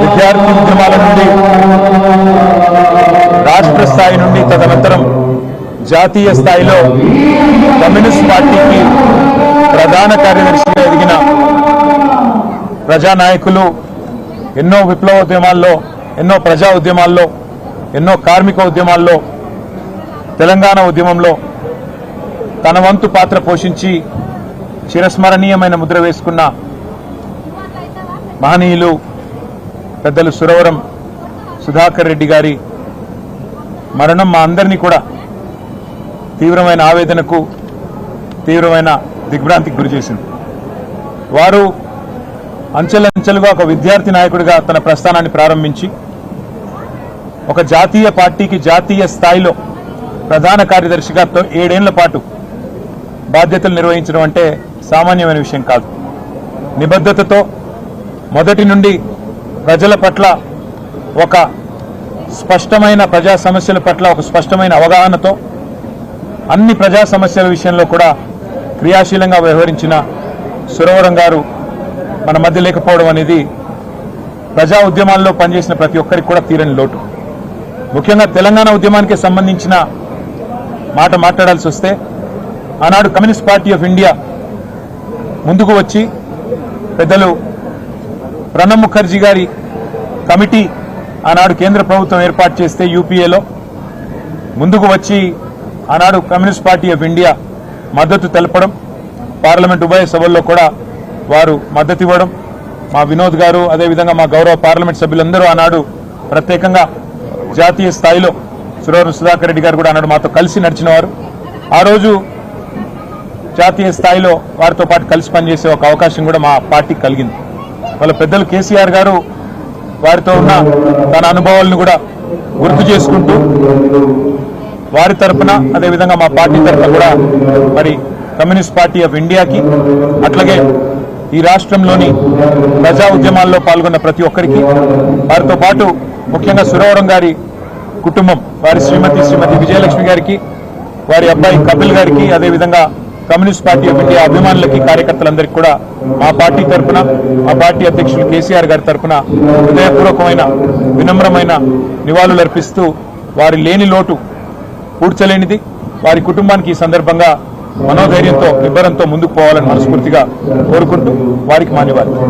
విద్యార్థి ఉద్యమాల నుండి రాష్ట్ర స్థాయి నుండి తదనంతరం జాతీయ స్థాయిలో కమ్యూనిస్ట్ పార్టీకి ప్రధాన కార్యదర్శిగా ఎదిగిన ప్రజానాయకులు ఎన్నో విప్లవోద్యమాల్లో ఎన్నో ప్రజా ఉద్యమాల్లో ఎన్నో కార్మిక ఉద్యమాల్లో తెలంగాణ ఉద్యమంలో తన వంతు పాత్ర పోషించి చిరస్మరణీయమైన ముద్ర వేసుకున్న మహనీయులు పెద్దలు సురవరం సుధాకర్ రెడ్డి గారి మరణం మా అందరినీ కూడా తీవ్రమైన ఆవేదనకు తీవ్రమైన దిగ్భ్రాంతికి గురి చేసింది. వారు అంచెలంచెలుగా ఒక విద్యార్థి నాయకుడిగా తన ప్రస్థానాన్ని ప్రారంభించి ఒక జాతీయ పార్టీకి జాతీయ స్థాయిలో ప్రధాన కార్యదర్శిగా ఏడేళ్ళ పాటు బాధ్యతలు నిర్వహించడం అంటే సామాన్యమైన విషయం కాదు. నిబద్ధతతో మొదటి నుండి ప్రజల పట్ల ఒక స్పష్టమైన ప్రజా సమస్యల పట్ల ఒక స్పష్టమైన అవగాహనతో అన్ని ప్రజా సమస్యల విషయంలో కూడా క్రియాశీలంగా వ్యవహరించిన సురవరం గారు మన మధ్య లేకపోవడం అనేది ప్రజా ఉద్యమాల్లో పనిచేసిన ప్రతి ఒక్కరికి కూడా తీరని లోటు. ముఖ్యంగా తెలంగాణ ఉద్యమానికి సంబంధించిన మాట మాట్లాడాల్సి వస్తే ఆనాడు కమ్యూనిస్ట్ పార్టీ ఆఫ్ ఇండియా ముందుకు వచ్చి పెద్దలు ప్రణబ్ ముఖర్జీ గారి కమిటీ ఆనాడు కేంద్ర ప్రభుత్వం ఏర్పాటు చేస్తే యూపీఏలో ముందుకు వచ్చి ఆనాడు కమ్యూనిస్ట్ పార్టీ ఆఫ్ ఇండియా మద్దతు తెలపడం పార్లమెంట్ ఉభయ సభల్లో కూడా వారు మద్దతు ఇవ్వడం మా వినోద్ గారు అదేవిధంగా మా గౌరవ పార్లమెంట్ సభ్యులందరూ ఆనాడు ప్రత్యేకంగా జాతీయ స్థాయిలో సురవరం సుధాకర్ రెడ్డి గారు కూడా ఆనాడు మాతో కలిసి నడిచిన వారు ఆ రోజు జాతీయ స్థాయిలో వారితో పాటు కలిసి పనిచేసే ఒక అవకాశం కూడా మా పార్టీకి కలిగింది. వాళ్ళ పెద్దలు కేసీఆర్ గారు వారితో ఉన్న తన అనుభవాలను కూడా గుర్తు చేసుకుంటూ వారి తరపున అదేవిధంగా మా పార్టీ తరఫున కూడా మరి కమ్యూనిస్ట్ పార్టీ ఆఫ్ ఇండియాకి అట్లాగే ఈ రాష్ట్రంలోని ప్రజా ఉద్యమాల్లో పాల్గొన్న ప్రతి ఒక్కరికి వారితో పాటు ముఖ్యంగా సురవరం గారి కుటుంబం వారి శ్రీమతి శ్రీమతి విజయలక్ష్మి గారికి వారి అబ్బాయి కపిల్ గారికి అదేవిధంగా కమ్యూనిస్ట్ పార్టీ ఆఫ్ ఇండియా అభిమానులకి కార్యకర్తలందరికీ కూడా మా పార్టీ తరఫున మా పార్టీ అధ్యక్షులు కేసీఆర్ గారి తరఫున హృదయపూర్వకమైన వినమ్రమైన నివాళులు అర్పిస్తూ వారి లేని లోటు పూడ్చలేనిది వారి కుటుంబానికి ఈ సందర్భంగా మనోధైర్యంతో నిబ్బరంతో ముందుకు పోవాలని మనస్ఫూర్తిగా కోరుకుంటూ వారికి మాన్యవాదాలు